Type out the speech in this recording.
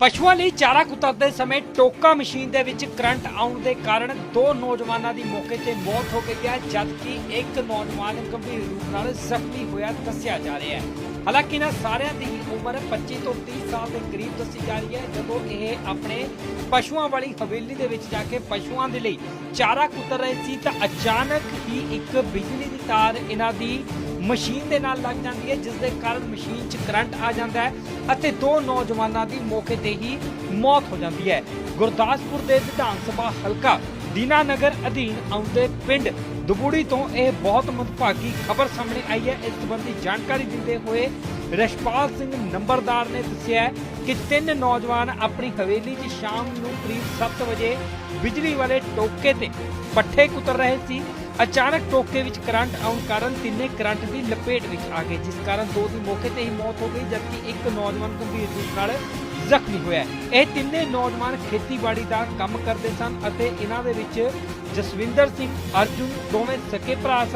ਪਸ਼ੂਆਂ ਲਈ ਚਾਰਾ ਕੁਤਰਦੇ ਸਮੇਂ ਟੋਕਾ ਮਸ਼ੀਨ ਦੇ ਵਿੱਚ ਕਰੰਟ ਆਉਣ ਦੇ ਕਾਰਨ ਦੋ ਨੌਜਵਾਨਾਂ ਦੀ ਮੌਕੇ ਤੇ ਮੌਤ ਹੋ ਗਈ ਹੈ, ਜਦਕਿ ਇੱਕ ਨੌਜਵਾਨ ਗੰਭੀਰ ਰੂਪ ਨਾਲ ਜ਼ਖਮੀ ਹੋਇਆ ਦੱਸਿਆ ਜਾ ਰਿਹਾ ਹੈ। ਹਾਲਾਂਕਿ ਇਹਨਾਂ ਸਾਰਿਆਂ ਦੀ ਉਮਰ 25 ਤੋਂ 30 ਸਾਲ ਦੇ ਕਰੀਬ ਦੱਸੀ ਜਾ ਰਹੀ ਹੈ, ਜਦੋਂ ਇਹ ਆਪਣੇ ਪਸ਼ੂਆਂ ਵਾਲੀ ਹਵੇਲੀ ਦੇ ਵਿੱਚ ਜਾ ਕੇ ਪਸ਼ੂਆਂ ਦੇ ਲਈ ਚਾਰਾ ਕੁਤਰ ਰਹੇ ਸੀ, ਤਾਂ ਅਚਾਨਕ ਹੀ ਇੱਕ ਬਿਜਲੀ ਦੀ ਤਾਰ ਇਹਨਾਂ ਦੀ ਮਸ਼ੀਨ ਦੇ ਨਾਲ ਲੱਗ ਜਾਂਦੀ ਹੈ, ਜਿਸ ਦੇ ਕਾਰਨ ਮਸ਼ੀਨ 'ਚ ਕਰੰਟ ਆ ਜਾਂਦਾ ਹੈ। ਅਤੇ ਦੋ ਨੌਜਵਾਨਾਂ ਦੀ ਮੌਕੇ ਤੇ ਹੀ ਮੌਤ ਹੋ ਜਾਂਦੀ ਹੈ। ਗੁਰਦਾਸਪੁਰ ਦੇ ਵਿਧਾਨ ਸਭਾ ਹਲਕਾ ਦੀਨਾਨਗਰ ਅਧੀਨ ਆਉਂਦੇ ਪਿੰਡ ਦੁਬੂੜੀ ਤੋਂ ਇਹ ਬਹੁਤ ਮੰਦਭਾਗੀ ਖਬਰ ਸਾਹਮਣੇ ਆਈ ਹੈ। ਇਸ ਸੰਬੰਧੀ ਜਾਣਕਾਰੀ ਦਿੰਦੇ ਹੋਏ ਰਸ਼ਪਾਲ ਸਿੰਘ ਨੰਬਰਦਾਰ ਨੇ ਦੱਸਿਆ ਕਿ ਤਿੰਨ ਨੌਜਵਾਨ ਆਪਣੀ ਹਵੇਲੀ 'ਚ ਸ਼ਾਮ ਨੂੰ ਕਰੀਬ 7 ਵਜੇ ਬਿਜਲੀ ਵਾਲੇ ਟੋਕੇ ਤੇ ਪੱਠੇ ਕੁਤਰ ਰਹੇ ਸੀ। ਅਚਾਨਕ ਟੋਕੇ ਵਿੱਚ ਕਰੰਟ ਆਉਣ ਕਾਰਨ ਤਿੰਨੇ ਕਰੰਟ ਦੀ ਲਪੇਟ ਵਿੱਚ ਆ ਗਏ, ਜਿਸ ਕਾਰਨ ਦੋ ਦੀ ਮੌਕੇ ਤੇ ਹੀ ਮੌਤ ਹੋ ਗਈ, ਜਦਕਿ ਇੱਕ ਨੌਜਵਾਨ ਗੰਭੀਰ ਰੂਪ ਨਾਲ ਜ਼ਖਮੀ ਹੋਇਆ ਇਹ ਤਿੰਨੇ ਨੌਜਵਾਨ ਖੇਤੀਬਾੜੀ ਦਾ ਕੰਮ ਕਰਦੇ ਸਨ ਅਤੇ ਇਹਨਾਂ ਦੇ ਵਿੱਚ ਜਸਵਿੰਦਰ ਸਿੰਘ, ਅਰਜੁਨ, ਦੋਵੇਂ ਸਕੇ ਭਰਾ ਸਨ।